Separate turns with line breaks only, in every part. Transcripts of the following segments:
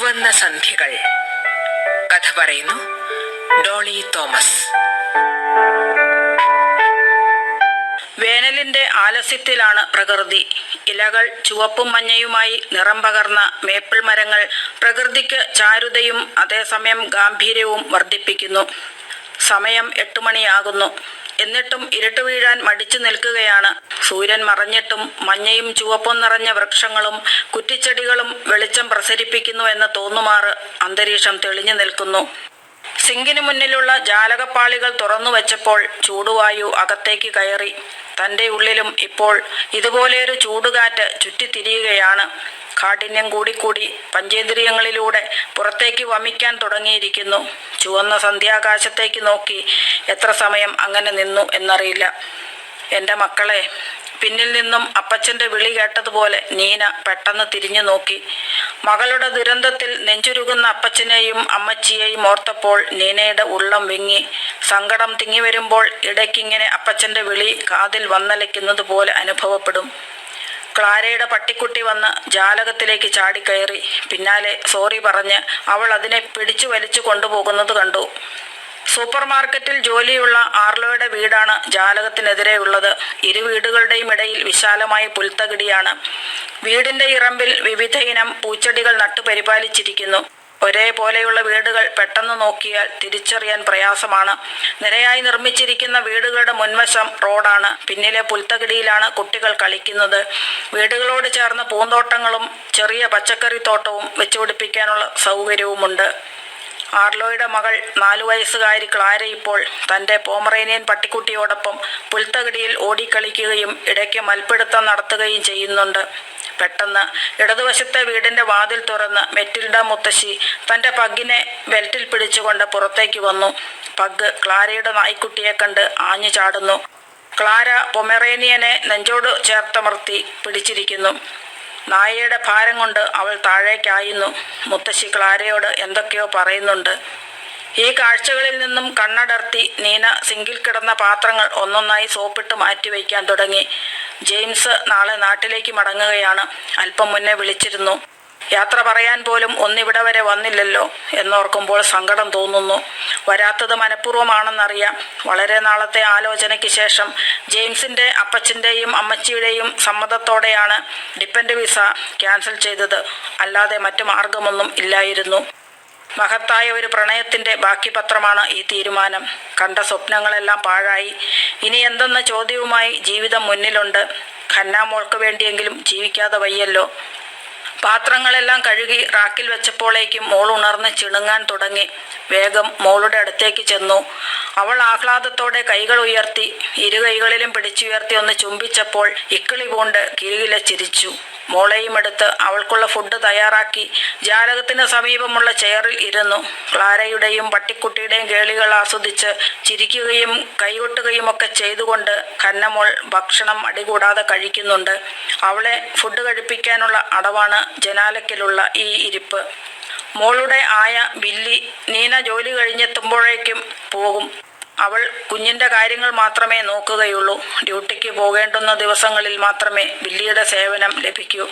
ചുവന്ന സന്ധ്യകൾ. കഥ പറയുന്നു ഡോളി തോമസ്.
വേനലിന്റെ ആലസ്യത്തിലാണ് പ്രകൃതി. ഇലകൾ ചുവപ്പും മഞ്ഞയുമായി നിറം പകർന്ന മേപ്പിൾ മരങ്ങൾ പ്രകൃതിക്ക് ചാരുതയും അതേസമയം ഗാംഭീര്യവും വർദ്ധിപ്പിക്കുന്നു. സമയം എട്ട് മണിയാകുന്നു എന്നിട്ടും ഇരുട്ട് വീഴാൻ മടിച്ചു നിൽക്കുകയാണ്. സൂര്യൻ മറഞ്ഞിട്ടും മഞ്ഞയും ചുവപ്പും നിറഞ്ഞ വൃക്ഷങ്ങളും കുറ്റിച്ചെടികളും വെളിച്ചം പ്രസരിപ്പിക്കുന്നു എന്ന് തോന്നുമാറ് അന്തരീക്ഷം തെളിഞ്ഞു നിൽക്കുന്നു. സിങ്കിന് മുന്നിലുള്ള ജാലകപ്പാളികൾ തുറന്നു വെച്ചപ്പോൾ ചൂടുവായു അകത്തേക്ക് കയറി. തന്റെ ഉള്ളിലും ഇപ്പോൾ ഇതുപോലെയൊരു ചൂടുകാറ്റ് ചുറ്റിത്തിരിയുകയാണ്. കാഠിന്യം കൂടിക്കൂടി പഞ്ചേന്ദ്രിയങ്ങളിലൂടെ പുറത്തേക്ക് വമിക്കാൻ തുടങ്ങിയിരിക്കുന്നു. ചുവന്ന സന്ധ്യാകാശത്തേക്ക് നോക്കി എത്ര സമയം അങ്ങനെ നിന്നു എന്നറിയില്ല. എന്റെ മക്കളെ പിന്നിൽ നിന്നും അപ്പച്ചന്റെ വിളി കേട്ടതുപോലെ നീന പെട്ടെന്ന് തിരിഞ്ഞു നോക്കി. മകളുടെ ദുരന്തത്തിൽ നെഞ്ചുരുകുന്ന അപ്പച്ചനെയും അമ്മച്ചിയെയും ഓർത്തപ്പോൾ നീനയുടെ ഉള്ളം വിങ്ങി. സങ്കടം തിങ്ങി വരുമ്പോൾ ഇടയ്ക്കിങ്ങനെ അപ്പച്ചന്റെ വിളി കാതിൽ വന്നലയ്ക്കുന്നത് പോലെ അനുഭവപ്പെടും. ക്ലാരയുടെ പട്ടിക്കുട്ടി വന്ന് ജാലകത്തിലേക്ക് ചാടിക്കയറി. പിന്നാലെ സോറി പറഞ്ഞ് അവൾ അതിനെ പിടിച്ചു വലിച്ചു കൊണ്ടുപോകുന്നത് കണ്ടു. സൂപ്പർ മാർക്കറ്റിൽ ജോലിയുള്ള ആർലോയുടെ വീടാണ് ജാലകത്തിനെതിരെയുള്ളത്. ഇരു വീടുകളുടെയും ഇടയിൽ വിശാലമായ പുൽത്തകിടിയാണ്. വീടിന്റെ ഇറമ്പിൽ വിവിധ ഇനം പൂച്ചെടികൾ നട്ടുപരിപാലിച്ചിരിക്കുന്നു ഒരേപോലെയുള്ള വീടുകൾ പെട്ടെന്ന് നോക്കിയാൽ തിരിച്ചറിയാൻ പ്രയാസമാണ്. നിരയായി നിർമ്മിച്ചിരിക്കുന്ന വീടുകളുടെ മുൻവശം റോഡാണ്. പിന്നിലെ പുൽത്തകിടിയിലാണ് കുട്ടികൾ കളിക്കുന്നത്. വീടുകളോട് ചേർന്ന് പൂന്തോട്ടങ്ങളും ചെറിയ പച്ചക്കറി തോട്ടവും വെച്ചുപിടിപ്പിക്കാനുള്ള സൗകര്യവുമുണ്ട്. ആർലോയുടെ മകൾ നാലു വയസ്സുകാരി ക്ലാര ഇപ്പോൾ തന്റെ പോമറേനിയൻ പട്ടിക്കുട്ടിയോടൊപ്പം പുൽത്തകിടിയിൽ ഓടിക്കളിക്കുകയും ഇടയ്ക്ക് മൽപ്പിടുത്തം നടത്തുകയും ചെയ്യുന്നുണ്ട്. പെട്ടെന്ന് ഇടതുവശത്തെ വീടിന്റെ വാതിൽ തുറന്ന് മെറ്റിൽഡ മുത്തശ്ശി തന്റെ പഗ്ഗിനെ ബെൽറ്റിൽ പിടിച്ചുകൊണ്ട് പുറത്തേക്ക് വന്നു. പഗ് ക്ലാരയുടെ നായ്ക്കുട്ടിയെ കണ്ട് ആഞ്ഞു ചാടുന്നു. ക്ലാര പൊമറേനിയനെ നെഞ്ചോട് ചേർത്തമർത്തി പിടിച്ചിരിക്കുന്നു. നായയുടെ ഭാരം കൊണ്ട് അവൾ താഴേക്കായുന്നു. മുത്തശ്ശി ക്ലാരയോട് എന്തൊക്കെയോ പറയുന്നുണ്ട്. ഈ കാഴ്ചകളിൽ നിന്നും കണ്ണടർത്തി നീന സിങ്കിൽ കിടന്ന പാത്രങ്ങൾ ഒന്നൊന്നായി സോപ്പിട്ട് മാറ്റി വയ്ക്കാൻ തുടങ്ങി. ജെയിംസ് നാളെ നാട്ടിലേക്ക് മടങ്ങുകയാണ്. അല്പം മുന്നേ വിളിച്ചിരുന്നു. യാത്ര പറയാൻ പോലും ഒന്നിവിടെ വരെ വന്നില്ലല്ലോ എന്നോർക്കുമ്പോൾ സങ്കടം തോന്നുന്നു. വരാത്തത് മനഃപൂർവമാണെന്നറിയാം. വളരെ നാളത്തെ ആലോചനയ്ക്ക് ശേഷം ജെയിംസിന്റെ അപ്പച്ചന്റെയും അമ്മച്ചിയുടെയും സമ്മതത്തോടെയാണ് ഡിപ്പൻഡ് വിസ ക്യാൻസൽ ചെയ്തത്. അല്ലാതെ മറ്റു മാർഗമൊന്നും ഇല്ലായിരുന്നു. മഹത്തായ ഒരു പ്രണയത്തിന്റെ ബാക്കി പത്രമാണ് ഈ തീരുമാനം. കണ്ട സ്വപ്നങ്ങളെല്ലാം പാഴായി. ഇനി എന്തെന്ന ചോദ്യവുമായി ജീവിതം മുന്നിലുണ്ട്. ഖന്നാമോൾക്ക് വേണ്ടിയെങ്കിലും ജീവിക്കാതെ വയ്യല്ലോ. പാത്രങ്ങളെല്ലാം കഴുകി റാക്കിൽ വെച്ചപ്പോഴേക്കും മോൾ ഉണർന്ന് ചിണുങ്ങാൻ തുടങ്ങി. വേഗം മോളുടെ അടുത്തേക്ക് ചെന്നു. അവൾ ആഹ്ലാദത്തോടെ കൈകൾ ഉയർത്തി ഇരു കൈകളിലും പിടിച്ചുയർത്തി ഒന്ന് ചുംബിച്ചപ്പോൾ ഇക്കിളി പൂണ്ട് കിരുകില ചിരിച്ചു. മോളെയും എടുത്ത് അവൾക്കുള്ള ഫുഡ് തയ്യാറാക്കി ജാലകത്തിന് സമീപമുള്ള ചെയറിൽ ഇരുന്നു. ക്ലാരയുടെയും പട്ടിക്കുട്ടിയുടെയും കേളികൾ ആസ്വദിച്ച് ചിരിക്കുകയും കൈകൊട്ടുകയും ഒക്കെ ചെയ്തുകൊണ്ട് കന്നമോൾ ഭക്ഷണം അടികൂടാതെ കഴിക്കുന്നുണ്ട്. അവളെ ഫുഡ് കഴിപ്പിക്കാനുള്ള അടവാണ് ജനാലക്കിലുള്ള ഈ ഇരിപ്പ്. മോളുടെ ആയ ബില്ലി നീന ജോലി കഴിഞ്ഞെത്തുമ്പോഴേക്കും പോകും. അവൾ കുഞ്ഞിന്റെ കാര്യങ്ങൾ മാത്രമേ നോക്കുകയുള്ളൂ. ഡ്യൂട്ടിക്ക് പോകേണ്ടുന്ന ദിവസങ്ങളിൽ മാത്രമേ ബില്ലിയുടെ സേവനം ലഭിക്കൂ.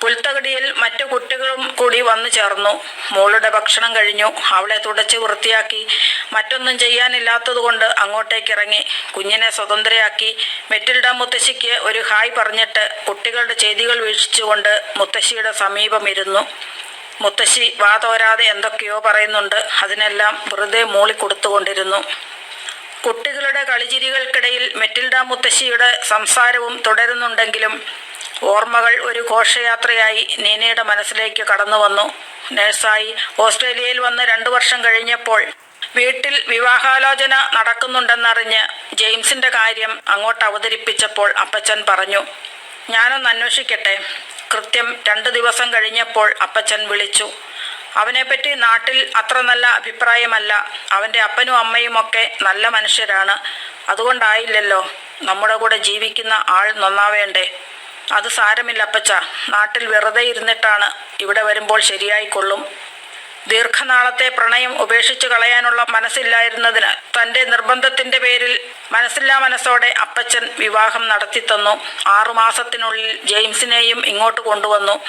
പുൽത്തകടിയിൽ മറ്റു കുട്ടികളും കൂടി വന്നു ചേർന്നു. മോളുടെ ഭക്ഷണം കഴിഞ്ഞു. അവളെ തുടച്ച് വൃത്തിയാക്കി. മറ്റൊന്നും ചെയ്യാനില്ലാത്തതുകൊണ്ട് അങ്ങോട്ടേക്ക് ഇറങ്ങി കുഞ്ഞിനെ സ്വതന്ത്രയാക്കി. മെറ്റിൽഡ മുത്തശ്ശിക്ക് ഒരു ഹായ് പറഞ്ഞിട്ട് കുട്ടികളുടെ ചെയ്തികൾ വീക്ഷിച്ചുകൊണ്ട് മുത്തശ്ശിയുടെ സമീപം ഇരുന്നു. മുത്തശ്ശി വാതോരാതെ എന്തൊക്കെയോ പറയുന്നുണ്ട്. അതിനെല്ലാം വെറുതെ മൂളിക്കൊടുത്തുകൊണ്ടിരുന്നു. കുട്ടികളുടെ കളിചിരികൾക്കിടയിൽ മെറ്റിൽഡ മുത്തശ്ശിയുടെ സംസാരവും തുടരുന്നുണ്ടെങ്കിലും ഓർമ്മകൾ ഒരു ഘോഷയാത്രയായി നീനയുടെ മനസ്സിലേക്ക് കടന്നു വന്നു. നേഴ്സായി ഓസ്ട്രേലിയയിൽ വന്ന് രണ്ടു വർഷം കഴിഞ്ഞപ്പോൾ വീട്ടിൽ വിവാഹാലോചന നടക്കുന്നുണ്ടെന്നറിഞ്ഞ് ജെയിംസിന്റെ കാര്യം അങ്ങോട്ട് അവതരിപ്പിച്ചപ്പോൾ അപ്പച്ചൻ പറഞ്ഞു ഞാനൊന്ന് അന്വേഷിക്കട്ടെ. കൃത്യം രണ്ട് ദിവസം കഴിഞ്ഞപ്പോൾ അപ്പച്ചൻ വിളിച്ചു അവനെപ്പറ്റി നാട്ടിൽ അത്ര നല്ല അഭിപ്രായമല്ല. അവന്റെ അപ്പനും അമ്മയും ഒക്കെ നല്ല മനുഷ്യരാണ്. അതുകൊണ്ടായില്ലല്ലോ നമ്മുടെ കൂടെ ജീവിക്കുന്ന ആൾ നന്നാവേണ്ടേ? അത് സാരമില്ല അപ്പച്ച. നാട്ടിൽ വെറുതെ ഇരുന്നിട്ടാണ് ഇവിടെ വരുമ്പോൾ ശരിയായിക്കൊള്ളും. ദീർഘനാളത്തെ പ്രണയം ഉപേക്ഷിച്ചു കളയാനുള്ള മനസ്സില്ലായിരുന്നതിന് തന്റെ നിർബന്ധത്തിന്റെ പേരിൽ മനസ്സില്ലാ മനസ്സോടെ അപ്പച്ചൻ വിവാഹം നടത്തിത്തന്നു. ആറുമാസത്തിനുള്ളിൽ ജെയിംസിനെയും ഇങ്ങോട്ട് കൊണ്ടുവന്നു.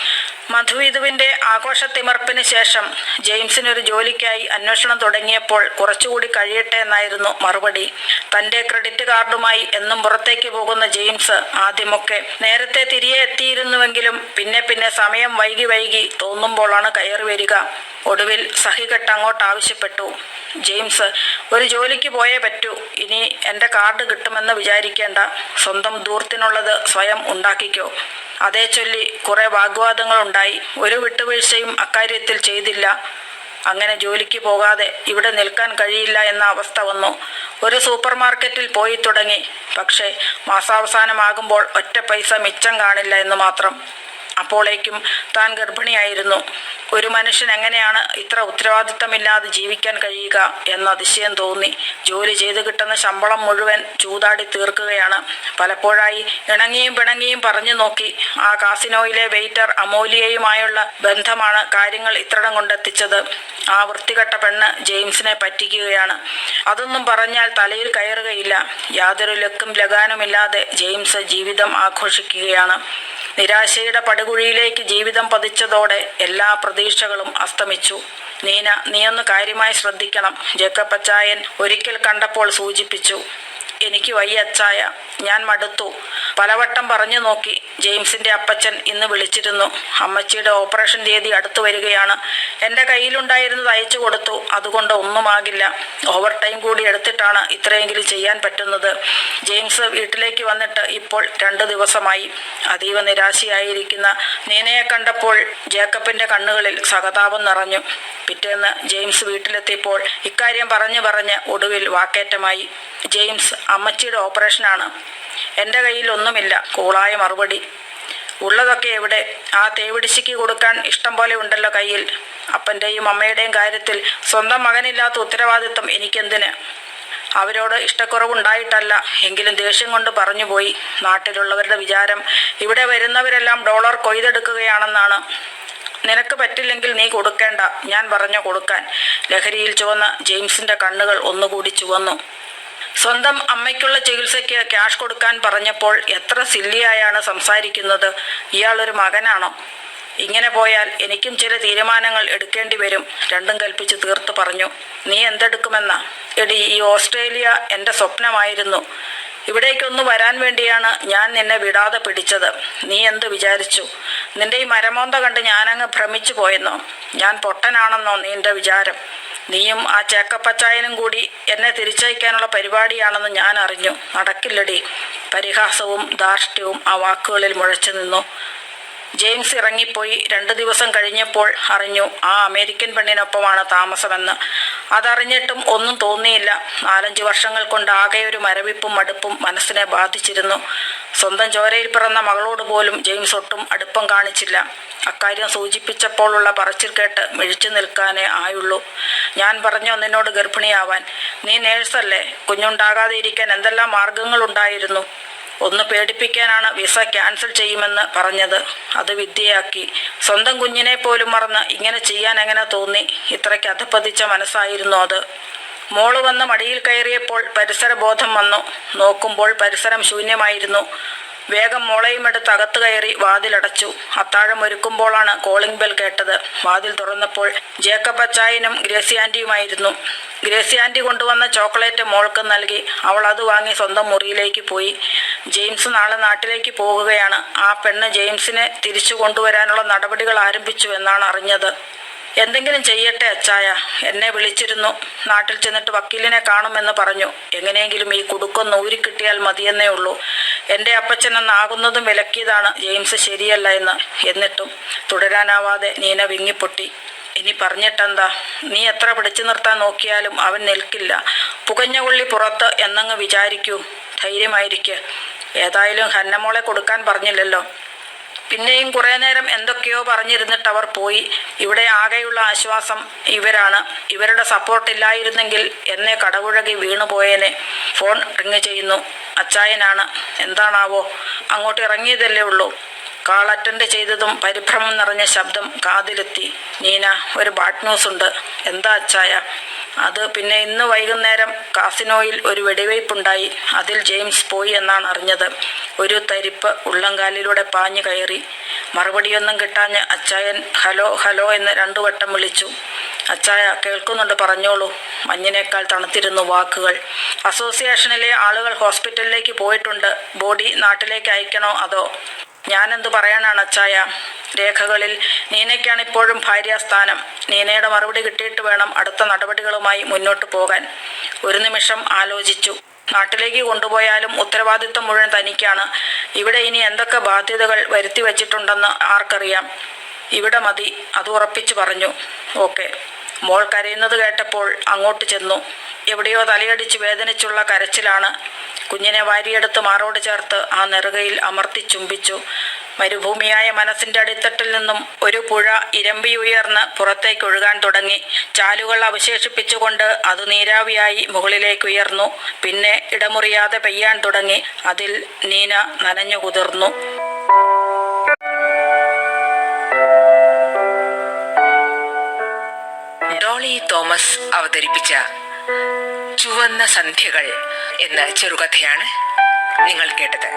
മധുവിധുവിന്റെ ആഘോഷത്തിമർപ്പിന് ശേഷം ജെയിംസിനൊരു ജോലിക്കായി അന്വേഷണം തുടങ്ങിയപ്പോൾ കുറച്ചുകൂടി കഴിയട്ടെ എന്നായിരുന്നു മറുപടി. തന്റെ ക്രെഡിറ്റ് കാർഡുമായി എന്നും പുറത്തേക്ക് പോകുന്ന ജെയിംസ് ആദ്യമൊക്കെ നേരത്തെ തിരികെ എത്തിയിരുന്നുവെങ്കിലും പിന്നെ പിന്നെ സമയം വൈകി വൈകി തോന്നുമ്പോഴാണ് കയറി വരിക. ഒടുവിൽ സഹികെട്ട് അങ്ങോട്ട് ആവശ്യപ്പെട്ടു. ജെയിംസ് ഒരു ജോലിക്ക് പോയേ പറ്റൂ. ഇനി എന്റെ കാർഡ് കിട്ടുമെന്ന് വിചാരിക്കേണ്ട. സ്വന്തം ദൂർത്തിനുള്ളത് സ്വയം ഉണ്ടാക്കിക്കോ. അതേ ചൊല്ലി കുറെ വാഗ്വാദങ്ങളുണ്ടായി ഒരു വിട്ടുവീഴ്ചയും അക്കാര്യത്തിൽ ചെയ്തില്ല. അങ്ങനെ ജോലിക്ക് പോകാതെ ഇവിടെ നിൽക്കാൻ കഴിയില്ല എന്ന അവസ്ഥ വന്നു. ഒരു സൂപ്പർ മാർക്കറ്റിൽ പോയി തുടങ്ങി. പക്ഷേ മാസാവസാനമാകുമ്പോൾ ഒറ്റ പൈസ മിച്ചം കാണില്ല എന്ന് മാത്രം. അപ്പോളേക്കും താൻ ഗർഭിണിയായിരുന്നു. ഒരു മനുഷ്യൻ എങ്ങനെയാണ് ഇത്ര ഉത്തരവാദിത്തമില്ലാതെ ജീവിക്കാൻ കഴിയുക എന്ന അതിശയം തോന്നി. ജോലി ചെയ്ത് കിട്ടുന്ന ശമ്പളം മുഴുവൻ ചൂതാടി തീർക്കുകയാണ്. പലപ്പോഴായി ഇണങ്ങിയും പിണങ്ങിയും പറഞ്ഞു നോക്കി. ആ കാസിനോയിലെ വെയിറ്റർ അമൂല്യയുമായുള്ള ബന്ധമാണ് കാര്യങ്ങൾ ഇത്രടം കൊണ്ടെത്തിച്ചത്. ആ വൃത്തികെട്ട പെണ്ണ് ജെയിംസിനെ പറ്റിക്കുകയാണ്. അതൊന്നും പറഞ്ഞാൽ തലയിൽ കയറുകയില്ല. യാതൊരു ലക്കും ലഗാനുമില്ലാതെ ജെയിംസ് ജീവിതം ആഘോഷിക്കുകയാണ്. നിരാശയുടെ പടുകുഴിയിലേക്ക് ജീവിതം പതിച്ചതോടെ എല്ലാ പ്രതീക്ഷകളും അസ്തമിച്ചു. നീന നീയൊന്ന് കാര്യമായി ശ്രദ്ധിക്കണം ജക്കപ്പച്ചായൻ ഒരിക്കൽ കണ്ടപ്പോൾ സൂചിപ്പിച്ചു. എനിക്ക് വയ്യ അച്ചായ ഞാൻ മടുത്തു. പലവട്ടം പറഞ്ഞു നോക്കി ജെയിംസിന്റെ അപ്പച്ചൻ ഇന്ന് വിളിച്ചിരുന്നു. അമ്മച്ചിയുടെ ഓപ്പറേഷൻ തീയതി അടുത്തു വരികയാണ്. എന്റെ കയ്യിലുണ്ടായിരുന്നത് അയച്ചു കൊടുത്തു. അതുകൊണ്ട് ഒന്നുമാകില്ല. ഓവർ ടൈം കൂടി എടുത്തിട്ടാണ് ഇത്രയെങ്കിലും ചെയ്യാൻ പറ്റുന്നത്. ജെയിംസ് വീട്ടിലേക്ക് വന്നിട്ട് ഇപ്പോൾ രണ്ട് ദിവസമായി. അതീവ നിരാശയായിരിക്കുന്ന നീനയെ കണ്ടപ്പോൾ ജേക്കബിന്റെ കണ്ണുകളിൽ സഹതാപം നിറഞ്ഞു. പിറ്റേന്ന് ജെയിംസ് വീട്ടിലെത്തിയപ്പോൾ ഇക്കാര്യം പറഞ്ഞു പറഞ്ഞ് ഒടുവിൽ വാക്കേറ്റമായി. ജെയിംസ് അമ്മച്ചിയുടെ ഓപ്പറേഷനാണ്. എന്റെ കയ്യിൽ ഒന്നുമില്ല കൂളായ മറുപടി. ഉള്ളതൊക്കെ എവിടെ? ആ തേവിടിശിക്ക് കൊടുക്കാൻ ഇഷ്ടം പോലെ ഉണ്ടല്ലോ കയ്യിൽ. അപ്പന്റെയും അമ്മയുടെയും കാര്യത്തിൽ സ്വന്തം മകനില്ലാത്ത ഉത്തരവാദിത്വം എനിക്കെന്തിന്? അവരോട് ഇഷ്ടക്കുറവുണ്ടായിട്ടല്ല എങ്കിലും ദേഷ്യം കൊണ്ട് പറഞ്ഞുപോയി. നാട്ടിലുള്ളവരുടെ വിചാരം ഇവിടെ വരുന്നവരെല്ലാം ഡോളർ കൊയ്തെടുക്കുകയാണെന്നാണ്. നിനക്ക് പറ്റില്ലെങ്കിൽ നീ കൊടുക്കേണ്ട ഞാൻ പറഞ്ഞു കൊടുക്കാൻ. ലഹരിയിൽ ചുവന്ന ജെയിംസിന്റെ കണ്ണുകൾ ഒന്നുകൂടി ചുവന്നു. സ്വന്തം അമ്മയ്ക്കുള്ള ചികിത്സയ്ക്ക് ക്യാഷ് കൊടുക്കാൻ പറഞ്ഞപ്പോൾ എത്ര സില്ലിയായാണ് സംസാരിക്കുന്നത്. ഇയാളൊരു മകനാണോ? ഇങ്ങനെ പോയാൽ എനിക്കും ചില തീരുമാനങ്ങൾ എടുക്കേണ്ടി വരും. രണ്ടും കൽപ്പിച്ച് തീർത്ത് പറഞ്ഞു. നീ എന്തെടുക്കുമെന്നാ? എടി ഈ ഓസ്ട്രേലിയ എന്റെ സ്വപ്നമായിരുന്നു. ഇവിടേക്കൊന്ന് വരാൻ വേണ്ടിയാണ് ഞാൻ നിന്നെ വിടാതെ പിടിച്ചത്. നീ എന്ത് വിചാരിച്ചു? നിന്റെ ഈ മരമോന്ത കണ്ട് ഞാനങ്ങ് ഭ്രമിച്ചു പോയെന്നോ? ഞാൻ പൊട്ടനാണെന്നോ നിന്റെ വിചാരം? നീയും ആ ചേക്കപ്പച്ചായനും കൂടി എന്നെ തിരിച്ചയക്കാനുള്ള പരിപാടിയാണെന്ന് ഞാൻ അറിഞ്ഞു. നടക്കില്ലടി. പരിഹാസവും ധാർഷ്ട്യവും ആ വാക്കുകളിൽ മുഴച്ചു നിന്നു. ജെയിംസ് ഇറങ്ങിപ്പോയി രണ്ടു ദിവസം കഴിഞ്ഞപ്പോൾ അറിഞ്ഞു ആ അമേരിക്കൻ പെണ്ണിനൊപ്പമാണ് താമസമെന്ന്. അതറിഞ്ഞിട്ടും ഒന്നും തോന്നിയില്ല. നാലഞ്ച് വർഷങ്ങൾ കൊണ്ട് ആകെ ഒരു മരവിപ്പും മടുപ്പും മനസ്സിനെ ബാധിച്ചിരുന്നു. സ്വന്തം ചോരയിൽ പിറന്ന മകളോട് പോലും ജെയിംസ് ഒട്ടും അടുപ്പം കാണിച്ചില്ല. അക്കാര്യം സൂചിപ്പിച്ചപ്പോഴുള്ള പറച്ചിൽ കേട്ട് മിഴിച്ചു നിൽക്കാനേ ആയുള്ളൂ. ഞാൻ പറഞ്ഞോ നിന്നോട് ഗർഭിണിയാവാൻ. നീ നേഴ്സല്ലേ? കുഞ്ഞുണ്ടാകാതെ ഇരിക്കാൻ എന്തെല്ലാം മാർഗങ്ങളുണ്ടായിരുന്നു? ഒന്ന് പേടിപ്പിക്കാനാണ് വിസ ക്യാൻസൽ ചെയ്യുമെന്ന് പറഞ്ഞത്. അത് വിദ്യയാക്കി. സ്വന്തം കുഞ്ഞിനെ പോലും മറന്ന് ഇങ്ങനെ ചെയ്യാൻ എങ്ങനെ തോന്നി? ഇത്രയ്ക്ക് അധപ്പതിച്ച മനസ്സായിരുന്നു അത്. മോൾ വന്ന് മടിയിൽ കയറിയപ്പോൾ പരിസര ബോധം വന്നു. നോക്കുമ്പോൾ പരിസരം ശൂന്യമായിരുന്നു. വേഗം മോളയും എടുത്ത് അകത്ത് കയറി വാതിലടച്ചു. അത്താഴം ഒരുക്കുമ്പോഴാണ് കോളിംഗ് ബെൽ കേട്ടത്. വാതിൽ തുറന്നപ്പോൾ ജേക്കബ് അച്ചായനും ഗ്രേസി ആന്റിയുമായിരുന്നു ഗ്രേസി ആന്റി കൊണ്ടുവന്ന ചോക്ലേറ്റ് മോൾക്ക് നൽകി. അവൾ അത് വാങ്ങി സ്വന്തം മുറിയിലേക്ക് പോയി. ജെയിംസ് നാളെ നാട്ടിലേക്ക് പോകുകയാണ്. ആ പെണ്ണ് ജെയിംസിനെ തിരിച്ചു കൊണ്ടുവരാനുള്ള നടപടികൾ ആരംഭിച്ചു എന്നാണ് അറിഞ്ഞത്. എന്തെങ്കിലും ചെയ്യട്ടെ അച്ചായ. എന്നെ വിളിച്ചിരുന്നു. നാട്ടിൽ ചെന്നിട്ട് വക്കീലിനെ കാണുമെന്ന് പറഞ്ഞു. എങ്ങനെയെങ്കിലും ഈ കുടുക്കൊന്ന് ഊരിക്കിട്ടിയാൽ മതിയെന്നേ ഉള്ളൂ. എന്റെ അപ്പച്ചനെന്നാകുന്നതും വിലക്കിയതാണ്. ജെയിംസ് ശരിയല്ല എന്ന്. എന്നിട്ടും തുടരാനാവാതെ നീന വിങ്ങിപ്പൊട്ടി. ഇനി പറഞ്ഞിട്ടെന്താ? നീ എത്ര പിടിച്ചു നിർത്താൻ നോക്കിയാലും അവൻ നിൽക്കില്ല. പുകഞ്ഞ കൊള്ളി പുറത്ത് എന്നങ്ങ് വിചാരിക്കൂ. ധൈര്യമായിരിക്കുക ഏതായാലും ഹന്നമോളെ കൊടുക്കാൻ പറഞ്ഞില്ലല്ലോ. പിന്നെയും കുറേ നേരം എന്തൊക്കെയോ പറഞ്ഞിരുന്നിട്ട് അവർ പോയി. ഇവിടെ ആകെയുള്ള ആശ്വാസം ഇവരാണ്. ഇവരുടെ സപ്പോർട്ട് ഇല്ലായിരുന്നെങ്കിൽ എന്നെ കടപുഴകി വീണുപോയേനെ ഫോൺ റിങ് ചെയ്യുന്നു. അച്ചായനാണ്. എന്താണാവോ? അങ്ങോട്ട് ഇറങ്ങിയതല്ലേ ഉള്ളൂ. കാൾ അറ്റൻഡ് ചെയ്തതും പരിഭ്രമം നിറഞ്ഞ ശബ്ദം കാതിലെത്തി. നീന ഒരു ബാഡ് ന്യൂസ് ഉണ്ട്. എന്താ അച്ചായ? അത് പിന്നെ ഇന്ന് വൈകുന്നേരം കാസിനോയിൽ ഒരു വെടിവയ്പുണ്ടായി. അതിൽ ജെയിംസ് പോയി എന്നാണ് അറിഞ്ഞത്. ഒരു തരിപ്പ് ഉള്ളംകാലിലൂടെ പാഞ്ഞു കയറി. മറുപടിയൊന്നും കിട്ടാഞ്ഞ് അച്ചായൻ ഹലോ ഹലോ എന്ന് രണ്ടു വട്ടം വിളിച്ചു. അച്ചായ കേൾക്കുന്നുണ്ട് പറഞ്ഞോളൂ. മഞ്ഞിനേക്കാൾ തണുത്തിരുന്നു വാക്കുകൾ. അസോസിയേഷനിലെ ആളുകൾ ഹോസ്പിറ്റലിലേക്ക് പോയിട്ടുണ്ട്. ബോഡി നാട്ടിലേക്ക് അയക്കണോ അതോ? ഞാനെന്ത് പറയാനാണ് അച്ചായ? രേഖകളിൽ നീനയ്ക്കാണ് ഇപ്പോഴും ഭാര്യാസ്ഥാനം നീനയുടെ മറുപടി കിട്ടിയിട്ട് വേണം അടുത്ത നടപടികളുമായി മുന്നോട്ട് പോകാൻ. ഒരു നിമിഷം ആലോചിച്ചു. നാട്ടിലേക്ക് കൊണ്ടുപോയാലും ഉത്തരവാദിത്വം മുഴുവൻ തനിക്കാണ്. ഇവിടെ ഇനി എന്തൊക്കെ ബാധ്യതകൾ വരുത്തി വച്ചിട്ടുണ്ടെന്ന് ആർക്കറിയാം. ഇവിടെ മതി അത് ഉറപ്പിച്ചു പറഞ്ഞു. ഓക്കെ. മോൾ കരയുന്നത് കേട്ടപ്പോൾ അങ്ങോട്ട് ചെന്നു. എവിടെയോ തലയടിച്ച് വേദനിച്ചുള്ള കരച്ചിലാണ്. കുഞ്ഞിനെ വാരിയെടുത്ത് മാറോട് ചേർത്ത് ആ നെറുകയിൽ അമർത്തി ചുംബിച്ചു. മരുഭൂമിയായ മനസ്സിന്റെ അടിത്തട്ടിൽ നിന്നും ഒരു പുഴ ഇരമ്പി ഉയർന്ന് പുറത്തേക്ക് ഒഴുകാൻ തുടങ്ങി. ചാലുകൾ അവശേഷിപ്പിച്ചുകൊണ്ട് അത് നീരാവിയായി മുകളിലേക്ക് ഉയർന്നു. പിന്നെ ഇടമുറിയാതെ പെയ്യാൻ തുടങ്ങി. അതിൽ നീന നനഞ്ഞു കുതിർന്നു.
ഡോളി തോമസ് അവതരിപ്പിച്ച ചുവന്ന സന്ധ്യകൾ എന്ന ചെറുകഥയാണ് നിങ്ങൾ കേട്ടത്.